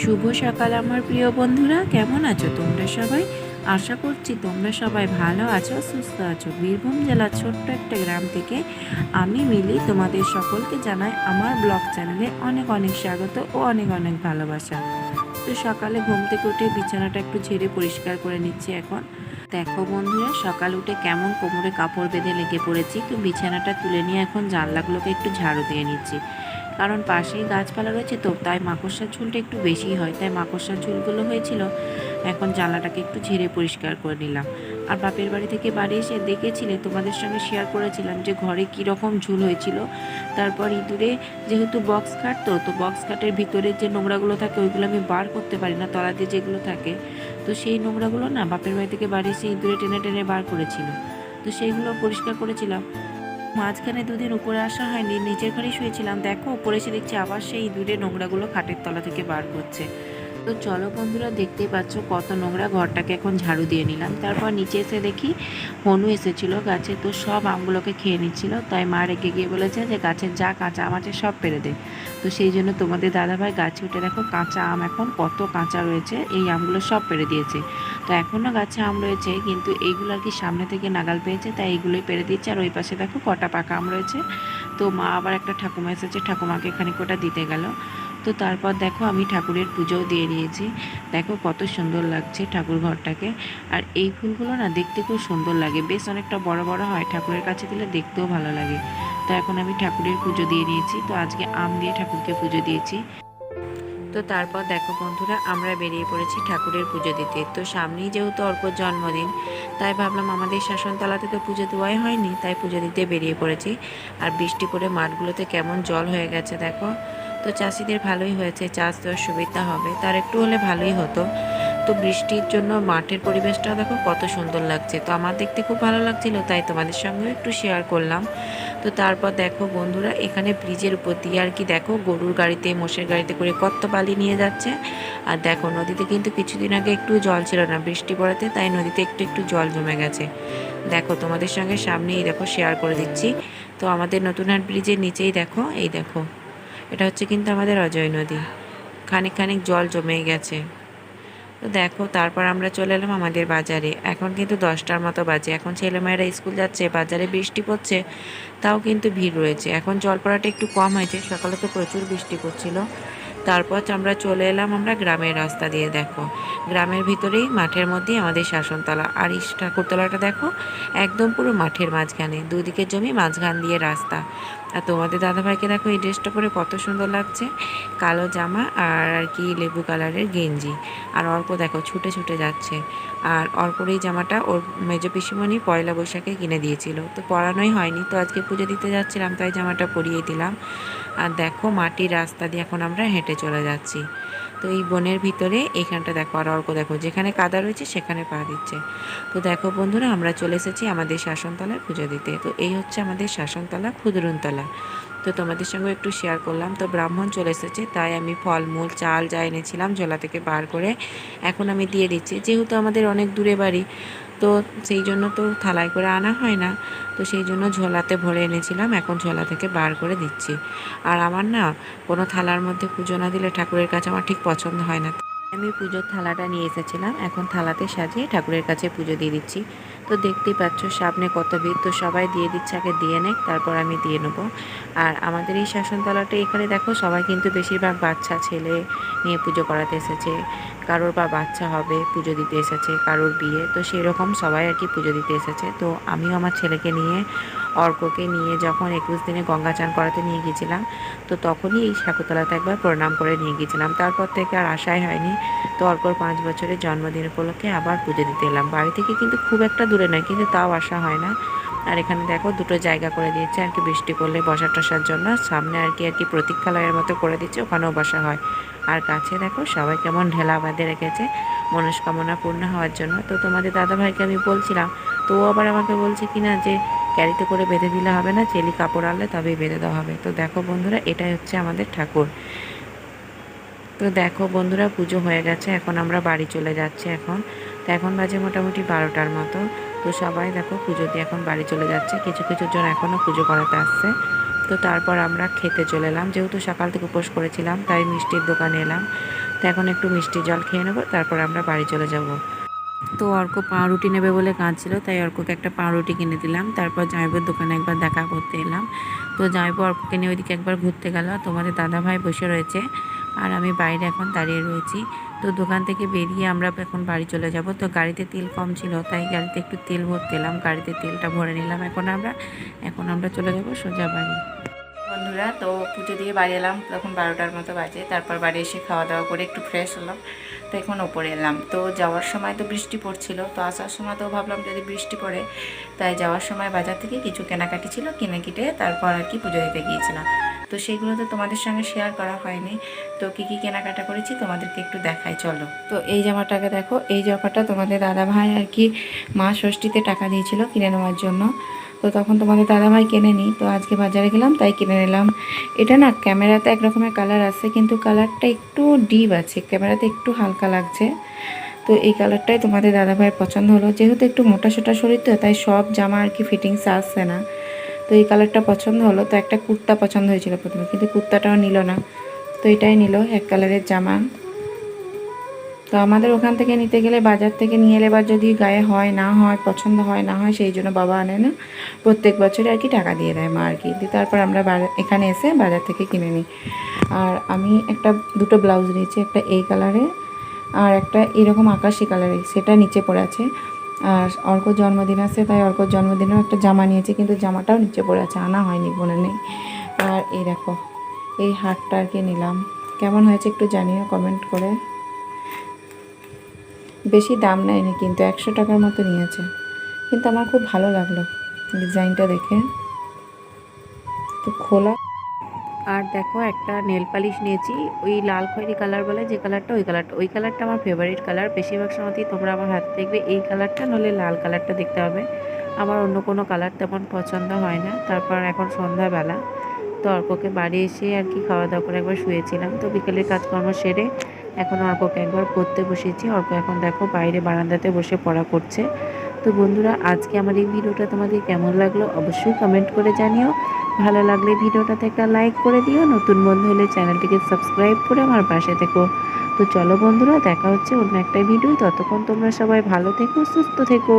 শুভ সকাল আমার প্রিয় বন্ধুরা, কেমন আছো তোমরা সবাই? আশা করছি তোমরা সবাই ভালো আছো, সুস্থ আছো। বীরভূম জেলার ছোট্ট একটা গ্রাম থেকে আমি মিলি তোমাদের সকলকে জানাই আমার ব্লগ চ্যানেলে অনেক অনেক স্বাগত ও অনেক অনেক ভালোবাসা। তো সকালে ঘুম থেকে উঠে বিছানাটা একটু ঝেড়ে পরিষ্কার করে নিচ্ছি এখন। দেখো বন্ধুরা, সকাল উঠে কেমন কোমরে কাপড় বেঁধে লেগে পড়েছি। তো বিছানাটা তুলে নিয়ে এখন জানলাগুলোকে একটু ঝাড়ু দিয়ে নিচ্ছি। কারণ পাশেই গাছপালা রয়েছে তো, তাই মাকড়সার ঝুলটা একটু বেশি হয়। তাই মাকড়সার ঝুলগুলো হয়েছিল, এখন জানলাটাকে একটু ঝেড়ে পরিষ্কার করে নিলাম। আর বাপের বাড়ি থেকে বাড়ি এসে দেখেছিলে, তোমাদের সঙ্গে শেয়ার করেছিলাম যে ঘরে কী রকম ঝুল হয়েছিল। তারপর ইঁদুরে যেহেতু বক্স কাট তো তো বক্স কাটের ভিতরে যে নোংরাগুলো থাকে, ওইগুলো আমি বার করতে পারি না, তলা দিয়ে যেগুলো থাকে। তো সেই নোংরাগুলো না বাপের বাড়ি থেকে বাড়ি এসে ইঁদুরে টেনে টেনে বার করেছিল। তো সেইগুলো পরিষ্কার করেছিলাম। মাঝখানে দুদিন উপরে আসা হয়নি, নিজের ঘরে শুয়েছিলাম। দেখো, উপরে এসে দেখছি আবার সেই দূরে নোংরাগুলো খাটের তলা থেকে বার করছে। তো চলো বন্ধুরা, দেখতেই পাচ্ছ কত নোংরা ঘরটাকে এখন ঝাড়ু দিয়ে নিলাম। তারপর নিচে এসে দেখি হনু এসেছিল গাছে, তো সব আমগুলোকে খেয়ে নিচ্ছিল। তাই মা রেখে গিয়ে বলেছে যে, গাছের যা কাঁচা আম আছে সব পেরে দে। তো সেই জন্য তোমাদের দাদাভাই গাছে উঠে দেখো কাঁচা আম এখন কত কাঁচা রয়েছে, এই আমগুলো সব পেরে দিয়েছে। তো এখনও গাছে আম রয়েছে, কিন্তু এইগুলো আর কি সামনে থেকে নাগাল পেয়েছে, তাই এইগুলোই পেরে দিচ্ছে। আর ওই পাশে দেখো কটা পাকা আম রয়েছে। তো মা আবার একটা ঠাকুমা এসেছে, ঠাকুমাকে এখানে কোটা দিতে গেল। তো তারপর দেখো আমি ঠাকুরের পুজোও দিয়ে দিয়েছি দেখো কত সুন্দর লাগছে ঠাকুর ঘরটাকে। আর এই ফুলগুলো না দেখতে খুব সুন্দর লাগে। বেশ অনেকটা বড় বড় হয় ঠাকুরের কাছে দিলে দেখতেও ভালো লাগে। তো এখন আমি ঠাকুরের পুজো দিয়ে দিয়েছি তো আজকে আম দিয়ে ঠাকুরকে পুজো দিয়েছি। তো তারপর দেখো বন্ধুরা, আমরা বেরিয়ে পড়েছি ঠাকুরের পুজো দিতে। তো সামনেই যেহেতু অর্কর জন্মদিন, তাই ভাবলাম আমাদের শাসনতলাতে তো পুজো দেওয়াই হয়নি, তাই পুজো দিতে বেরিয়ে পড়েছি। আর বৃষ্টি করে মাঠগুলোতে কেমন জল হয়ে গেছে দেখো। তো চাষিদের ভালোই হয়েছে, চাষ দেওয়ার সুবিধা হবে। তার একটু হলে ভালোই হতো। তো বৃষ্টির জন্য মাঠের পরিবেশটাও দেখো কত সুন্দর লাগছে। তো আমার দেখতে খুব ভালো লাগছিল, তাই তোমাদের সঙ্গেও একটু শেয়ার করলাম। তো তারপর দেখো বন্ধুরা, এখানে ব্রিজের উপর দিয়ে আর কি দেখো গরুর গাড়িতে, মোষের গাড়িতে করে কত বালি নিয়ে যাচ্ছে। আর দেখো নদীতে কিন্তু কিছুদিন আগে একটু জল ছিল না বৃষ্টি পড়াতে, তাই নদীতে একটু একটু জল জমে গেছে। দেখো তোমাদের সঙ্গে সামনেই দেখো শেয়ার করে দিচ্ছি। তো আমাদের নতুনহাট ব্রিজের নিচেই দেখো, এই দেখো। এটা হচ্ছে কিন্তু আমাদের অজয় নদী। খানিক খানিক জল জমে গেছে। তো দেখো, তারপর আমরা চলে এলাম আমাদের বাজারে। এখন কিন্তু দশটার মতো বাজে। এখন ছেলেমেয়েরা স্কুল যাচ্ছে, বাজারে বৃষ্টি পড়ছে, তাও কিন্তু ভিড় রয়েছে। এখন জল পড়াটা একটু কম হয়েছে, সকালে তো প্রচুর বৃষ্টি পড়ছিল। তারপর আমরা চলে এলাম আমরা গ্রামের রাস্তা দিয়ে, দেখো। গ্রামের ভিতরেই, মাঠের মধ্যেই আমাদের শাসনতলা। আর এই ঠাকুরতলাটা দেখো, একদম পুরো মাঠের মাঝখানে। দুদিকের জমি, মাঝখান দিয়ে রাস্তা। আর তোমাদের দাদাভাইকে দেখো, এই ড্রেসটা পরে কত সুন্দর লাগছে। কালো জামা আর আর কি লেবু কালারের গেঞ্জি। আর অর্ক দেখো, ছুটে ছুটে যাচ্ছে। আর অর্কর এই জামাটা ওর মেজ পিসিমণি পয়লা বৈশাখে কিনে দিয়েছিল। তো পরানোই হয়নি, তো আজকে পুজো দিতে যাচ্ছিলাম, তাই জামাটা পরিয়ে দিলাম। আর দেখো মাটির রাস্তা দিয়ে এখন আমরা হেঁটে চলে যাচ্ছি। তো এই বনের ভিতরে এইখানটা দেখো, আর অর্ক দেখো, যেখানে কাদা রয়েছে সেখানে পা দিচ্ছে। তো দেখো বন্ধুরা, আমরা চলে এসেছি আমাদের শাসনতলায় পুজো দিতে। তো এই হচ্ছে আমাদের শাসনতলা, ক্ষুদরুনতলা। তো তোমাদের সঙ্গে একটু শেয়ার করলাম। তো ব্রাহ্মণ চলে এসেছে, তাই আমি ফলমূল, চাল যা এনেছিলাম, জলা থেকে বার করে এখন আমি দিয়ে দিচ্ছি। যেহেতু আমাদের অনেক দূরে বাড়ি তো সেই জন্য তো থালায় করে আনা হয় না। তো সেই জন্য ঝোলাতে ভরে এনেছিলাম, এখন ঝোলা থেকে বার করে দিচ্ছি। আর আমার না কোনো থালার মধ্যে পুজো না দিলে ঠাকুরের কাছে আমার ঠিক পছন্দ হয় না। আমি পুজোর থালাটা নিয়ে এসেছিলাম। এখন থালাতে সাজিয়ে ঠাকুরের কাছে পুজো দিয়ে দিচ্ছি। তো দেখতেই পাচ্ছ, সামনে কত ভিড়। তো সবাই দিয়ে দিচ্ছে, আগে দিয়ে নেক, তারপর আমি দিয়ে নেব। আর আমাদের এই শাসনতলাটা এখানে দেখো, সবাই কিন্তু বেশিরভাগ বাচ্চা, ছেলে নিয়ে পুজো করাতে এসেছে। কারোর বা বাচ্চা হবে, পুজো দিতে এসেছে, কারোর বিয়ে। তো সেই রকম সবাই আর কি পুজো দিতে এসেছে। তো আমিও আমার ছেলেকে নিয়ে অর্ককে নিয়ে যখন একুশ দিনে গঙ্গা চান করাতে নিয়ে গিয়েছিলাম, তো তখনই এই ঠাকুরতলাতে একবার প্রণাম করে নিয়ে গিয়েছিলাম। তারপর থেকে আর আশাই হয়নি। তো অর্কর পাঁচ বছরের জন্মদিন উপলক্ষে আবার পুজো দিতে এলাম। বাড়ি থেকে কিন্তু খুব একটা দূরে নয়, কিন্তু তাও আসা হয় না। আর এখানে দেখো দুটো জায়গা করে দিয়েছে, আর কি বৃষ্টি করলে বসা টসার জন্য। সামনে আর কি আর কি প্রতীক্ষালয়ের মতো করে দিচ্ছে, ওখানেও বসা হয়। আর কাছে দেখো সবাই কেমন ঢেলা বাঁধে রেখেছে, মনস্কামনা পূর্ণ হওয়ার জন্য। তো তোমাদের দাদাভাইকে আমি বলছিলাম, তো ও আবার আমাকে বলছে কি না যে ক্যারিতে করে বেঁধে দিলে হবে না, চেলি কাপড় আনলে তবেই বেঁধে দেওয়া হবে। তো দেখো বন্ধুরা, এটাই হচ্ছে আমাদের ঠাকুর। তো দেখো বন্ধুরা, পুজো হয়ে গেছে, এখন আমরা বাড়ি চলে যাচ্ছি এখন। তো এখন বাজে মোটামুটি বারোটার মতো। তো সবাই দেখো পুজো দিয়ে এখন বাড়ি চলে যাচ্ছে। কিছু কিছু জন এখনও পুজো করাতে আসছে। তো তারপর আমরা খেতে চলে এলাম। যেহেতু সকাল থেকে উপোস করেছিলাম, তাই মিষ্টির দোকানে এলাম। তো এখন একটু মিষ্টি জল খেয়ে নেব, তারপর আমরা বাড়ি চলে যাব। তো অর্ক পাউরুটি নেবে বলে কাঁদছিল, তাই অর্ককে একটা পাউরুটি কিনে দিলাম। তারপর জামাইবুর দোকানে একবার দেখা করতে এলাম। তো জামাইবু অর্ককে নিয়ে ওইদিকে একবার ঘুরতে গেল। তোমাদের দাদাভাই বসে রয়েছে আর আমি বাইরে এখন দাঁড়িয়ে রয়েছি। তো দোকান থেকে বেরিয়ে আমরা এখন বাড়ি চলে যাব। তো গাড়িতে তেল কম ছিল, তাই গাড়িতে একটু তেল ভরতে এলাম। গাড়িতে তেলটা ভরে নিলাম এখন আমরা। এখন আমরা চলে যাব সোজা বাড়ি। বন্ধুরা, তো পুজো দিয়ে বাড়ি এলাম। তখন বারোটার মতো বাজে। তারপর বাড়ি এসে খাওয়া দাওয়া করে একটু ফ্রেশ হলাম। তো এখন ওপরে এলাম। তো যাওয়ার সময় তো বৃষ্টি পড়ছিল। তো আসার সময় তো ভাবলাম যদি বৃষ্টি পড়ে, তাই যাওয়ার সময় বাজার থেকে কিছু কেনাকাটি ছিল, কিনে কিটে তারপর আর কি পুজো দিতে গিয়েছিলাম। তো সেগুলো তো তোমাদের সঙ্গে শেয়ার করা হয়নি। তো কী কী কেনাকাটা করেছি তোমাদেরকে একটু দেখাই, চলো। তো এই জামাটাকে দেখো। এই জামাটা তোমাদের দাদা ভাই আর কি মা ষষ্ঠীতে টাকা দিয়েছিল কিনে নেওয়ার জন্য। তো তখন তোমাদের দাদাভাই কেনে নিই, তো আজকে বাজারে গেলাম, তাই কিনে নিলাম। এটা না, ক্যামেরাতে এক রকমের কালার আছে, কিন্তু কালারটা একটু ডিপ আছে, ক্যামেরাতে একটু হালকা লাগছে। তো এই কালারটাই তোমাদের দাদাভাইয়ের পছন্দ হলো। যেহেতু একটু মোটা সোটা শরীর তো, তাই সব জামা আর কি ফিটিংস আসছে না। তো এই কালারটা পছন্দ হলো, তো একটা কুর্তা পছন্দ হয়েছিল প্রথমে, কিন্তু কুর্তাটাও নিল না। তো এটাই নিল, এক কালারের জামা। তো আমাদের ওখান থেকে নিতে গেলে, বাজার থেকে নিয়ে এলে বা যদি গায়ে হয়, না হয়, পছন্দ হয়, না হয়, সেই জন্য বাবা আনে না। প্রত্যেক বছরে আর কি টাকা দিয়ে দেয় মা আর কি। দিয়ে তারপর আমরা এখানে এসে বাজার থেকে কিনে নিই। আর আমি একটা, দুটো ব্লাউজ নিয়েছি, একটা এই কালারে আর একটা এরকম আকাশি কালারে সেটা নিচে পড়ে আছে। আর অর্ক জন্মদিন আছে, তাই অর্কর জন্মদিনেও একটা জামা নিয়েছে, কিন্তু জামাটাও নিচে পড়ে আছে, আনা হয়নি মনে নেই। আর এই দেখো, এই হারটা আর কি নিলাম। কেমন হয়েছে একটু জানিও কমেন্ট করে। বেশি দাম নেয়নি, কিন্তু একশো টাকার মতো নিয়েছে। কিন্তু আমার খুব ভালো লাগল ডিজাইনটা দেখে। তো খোলা। আর দেখো, একটা নেল পালিশ নিয়েছি। ওই লাল খয়েরি কালার বলে যে কালারটা ওই কালারটা ওই কালারটা আমার ফেভারিট কালার বেশিরভাগ সময়তেই তোমরা আমার হাত দেখবে এই কালারটা নলে লাল কালারটা দেখতে হবে। আমার অন্য কোনো কালার তেমন পছন্দ হয় না। তারপর এখন সন্ধ্যাবেলা। তো অর্ককে বাড়ি এসে আর কি খাওয়া দাওয়া করে একবার শুয়েছিলাম। তো বিকেলের কাজকর্ম সেরে এখন অর্ককে একবার পড়তে বসেছি। অর্ক এখন দেখো বাইরে বারান্দাতে বসে পড়া করছে। তো বন্ধুরা, আজকে আমার এই ভিডিওটা তোমাদের কেমন লাগল অবশ্যই কমেন্ট করে জানিও। ভালো লাগলে ভিডিওটাতে একটা লাইক করে দিও। নতুন বন্ধু হলে চ্যানেলটিকে সাবস্ক্রাইব করে আমার পাশে থেকো। তো চলো বন্ধুরা, দেখা হচ্ছে অন্য একটা ভিডিও ততক্ষণ তোমরা সবাই ভালো থেকো, সুস্থ থেকো।